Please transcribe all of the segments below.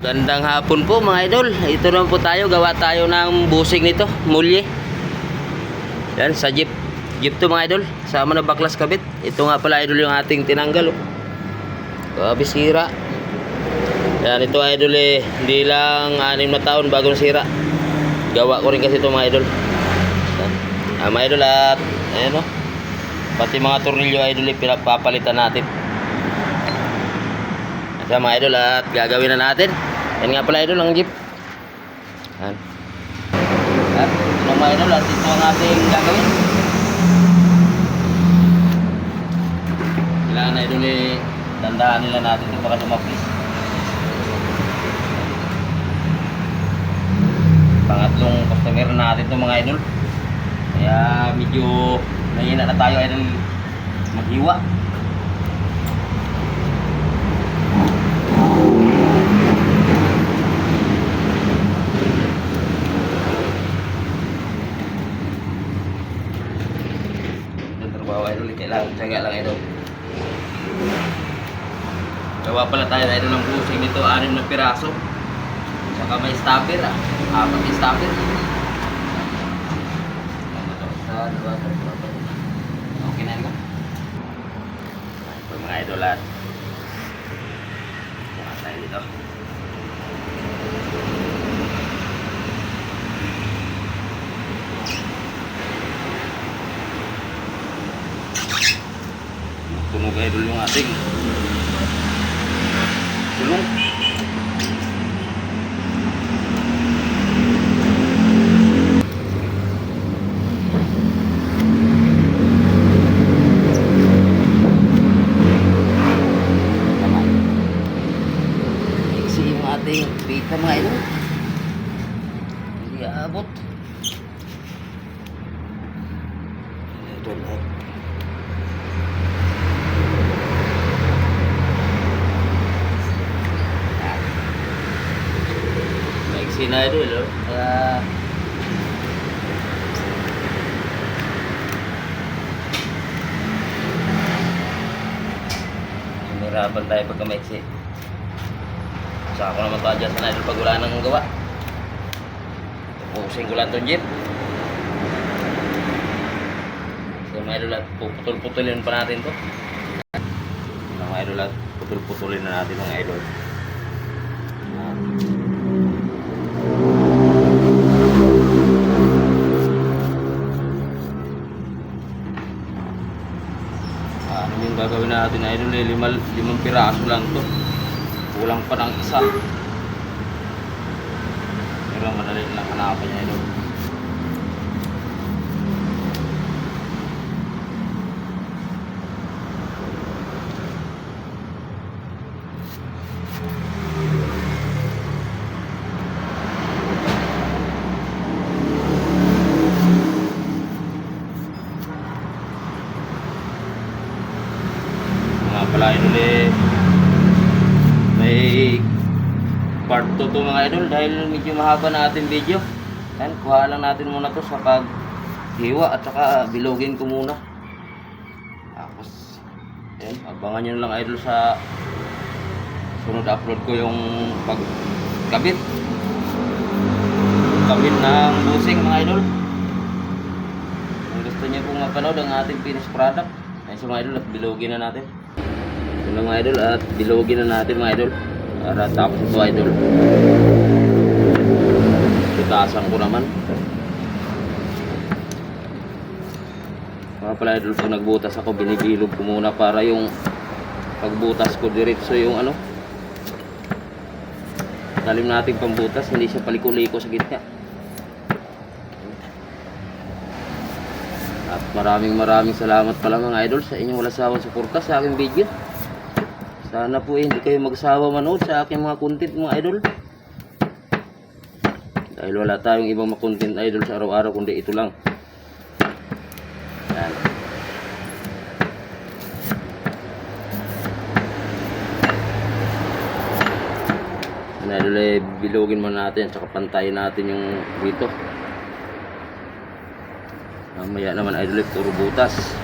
Gandang hapon po mga idol. Ito naman po tayo. Gawa tayo ng busing nito. Mulye. Yan sa jeep. Jeep to mga idol. Sama na baklas kabit. Ito nga pala idol yung ating tinanggal. Oh. Grabe sira. Yan ito idol eh. Hindi lang anim na taon bagong sira. Gawa ko rin kasi ito mga idol. Yan. Ah, mga idol at ayan oh. Pati mga tornilyo idol eh, pinapapalitan natin. Ito mga idol at gagawin na natin. Yan nga pala idol ang jeep. Yan. At ito mga idol at ito ang ating gagawin. Kailangan na idol eh, dandahan nila natin ito baka dumapis. Pangatlong customer natin ito mga idol. Kaya medyo nahina na tayo idol maghiwa. Yung kailangan tsaga lang idol. Gawa pala tayo idol ng busing nito, anim na piraso. Saka may stopper ah, apat yung stopper. Okay na yun. Ito mga idol at Bukas tayo dito. Tunog idol yung ating tulong. Ating bita mga idol. Hindi aabot. Ito lang. Maiksi na idol. oh. Kaya Mahirapan tayo pagka maiksi. Sa ako naman to adjust na idol pag wala nang gawa. Pupusin ko lang itong jeep. So mga idol at puputol-putulin pa natin to. Mga idol at putol-putulin na natin mga idol. Natin idol eh, lima, limang piraso lang to. Kulang pa ng isa. Pero madali lang hanapan niya idol. Mga pala idol eh, may part 2 to mga idol dahil medyo mahaba na ating video. Yan, kuha lang natin muna to sa paghiwa at saka bilogin ko muna. Tapos, yan, abangan nyo lang idol sa sunod upload ko yung pagkabit. Kabit ng busing mga idol. Kung gusto niyo pong mapanood ang ating finished product, ay sa mga idol at bilogin na natin. Ito na mga idol at bilogin na natin mga idol. Para tapos ito idol. Tutasan ko naman. Mga pala idol pag nagbutas ako binibilog ko muna para yung pagbutas ko diretso yung ano. Talim natin pambutas, hindi siya paliko-liko sa gitna. At maraming maraming salamat pala mga idol sa inyong walang sawang suporta sa aking video. Sana po eh, hindi kayo magsawa manood sa aking mga content mga idol. Dahil wala tayong ibang mga content idol sa araw-araw kundi ito lang. Yan. Yan idol eh, bilogin mo natin tsaka pantayin natin yung dito. Mamaya naman idol eh, puro butas.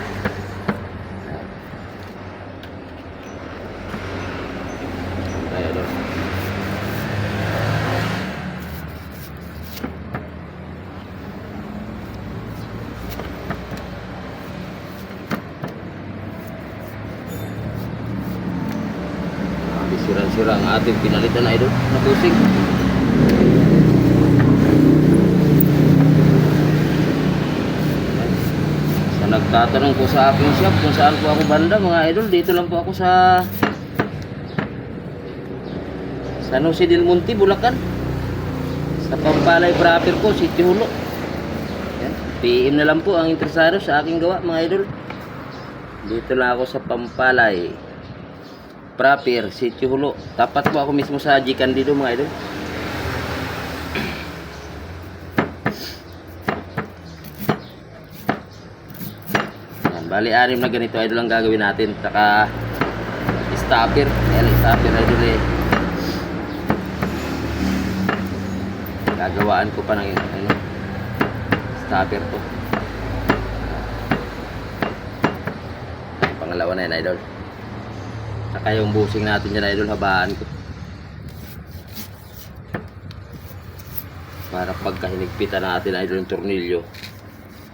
Kaya idol. Ating pinalitan na idol na busing. Sa nagtatanong po sa aking shop kung saan po ako banda mga idol, dito lang po ako sa San Jose del Monte, Bulacan. Sa Pampalay proper po, City Hulo. Yan. PM na lang po ang interesado sa aking gawa mga idol. Dito lang ako sa Pampalay. Proper, City Hulo. Tapat po ako mismo sa G Candido mga idol. Yan, bali anim na ganito idol ang gagawin natin. Saka stopper. Yan, stopper idol eh. Gagawaan ko pa ng ano, stopper to. Pangalawa na yan idol. Saka yung busing natin dyan idol, habaan ko. Para pagka hinigpitan natin idol yung tornilyo,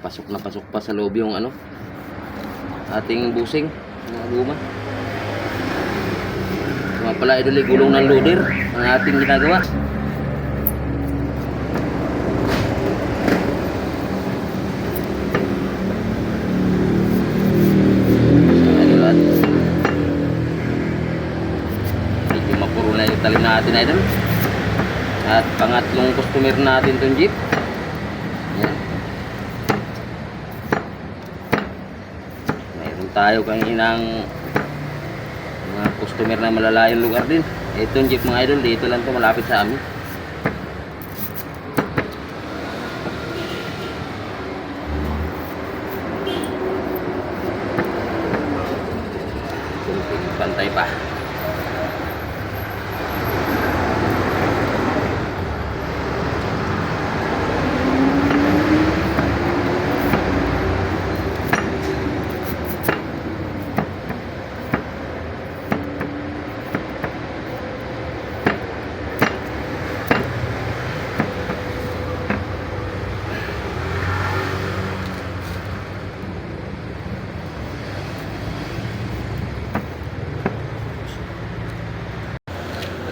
pasok na pasok pa sa loob yung ano, ating busing na guma. Mga pala idol, yung gulong ng loader ang ating ginagawa. Idol at medyo mapuro na yung talim natin idol. At pangatlong customer natin tong jeep. Yan. Mayroon tayo kaninang mga customer na malalayong lugar din. Itong jeep mga idol, dito lang to malapit sa amin. Pantay pa.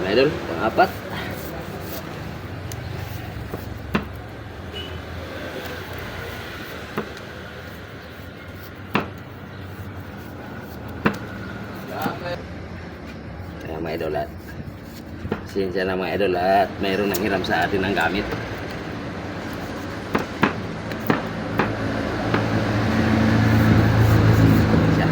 Mga idol, pang-apat. Kaya mga idol at Siyensya na mga idol at mayroon nang hiram sa atin ng gamit. Siya.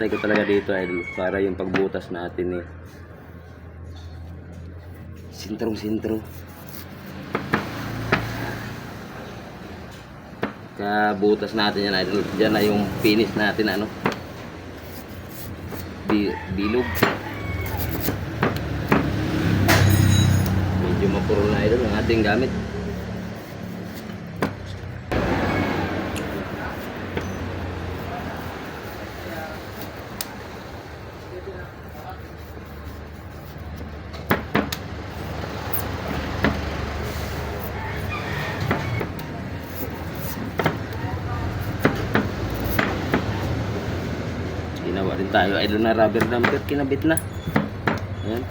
Pinapantay ko talaga dito idol para yung pagbutas natin eh. Sintrong sintro kabutas natin yan idol. Dyan na yung finish natin ano? Bi bilog. Medyo mapuro na idol ang ating gamit Tayo idol na rubber damper kinabit na. Ayan.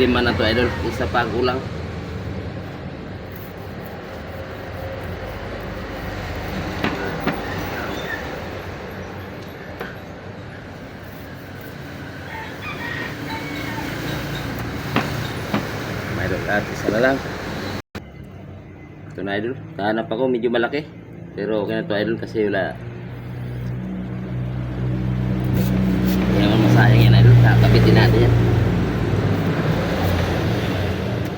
Lima na to idol. Isa pa ang kulang. Isa na lang. Ito Ito na idol. Kahanap ako medyo malaki. Pero okay na to idol kasi wala. Hindi naman masayang yan idol. Kakabitin natin yan.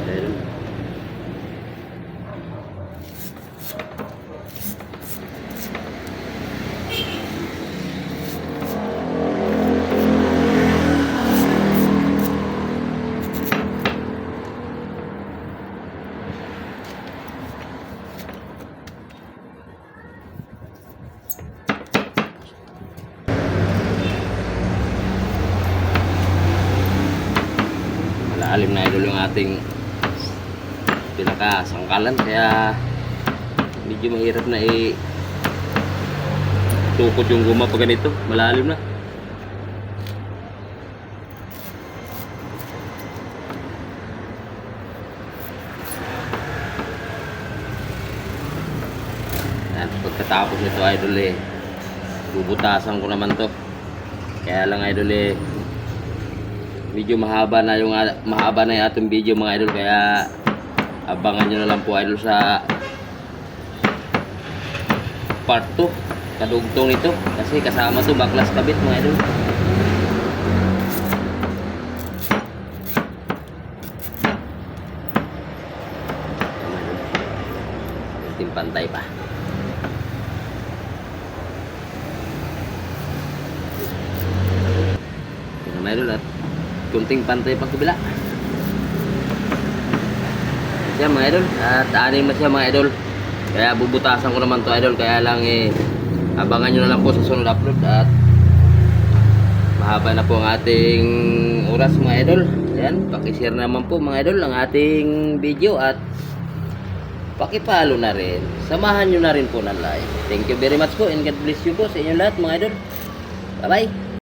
Idol. Malalim na idol yung ating pinakasangkalan. Kaya medyo mahirap na i tukod yung guma pag ganito. Malalim na. Yan, pagkatapos nito idol eh bubutasan ko naman to. Kaya lang idol eh medyo mahaba na yung mahaba na yung ating video mga idol. Kaya abangan nyo na lang po idol sa part 2 kadugtong nito kasi kasama to baklas kabit mga idol. Pantay pa Yun na mga idol at kunting pantay pa kabila. Siya mga idol. At anim na siya mga idol. Kaya bubutasan ko naman to idol. Kaya lang eh abangan nyo na lang po sa sunod upload. At mahaba na po ang ating oras mga idol. Yan pakishare naman po mga idol ang ating video. At pakipalo na rin. Samahan nyo na rin po ng like. Thank you very much po and God bless you po sa inyo lahat mga idol. Bye bye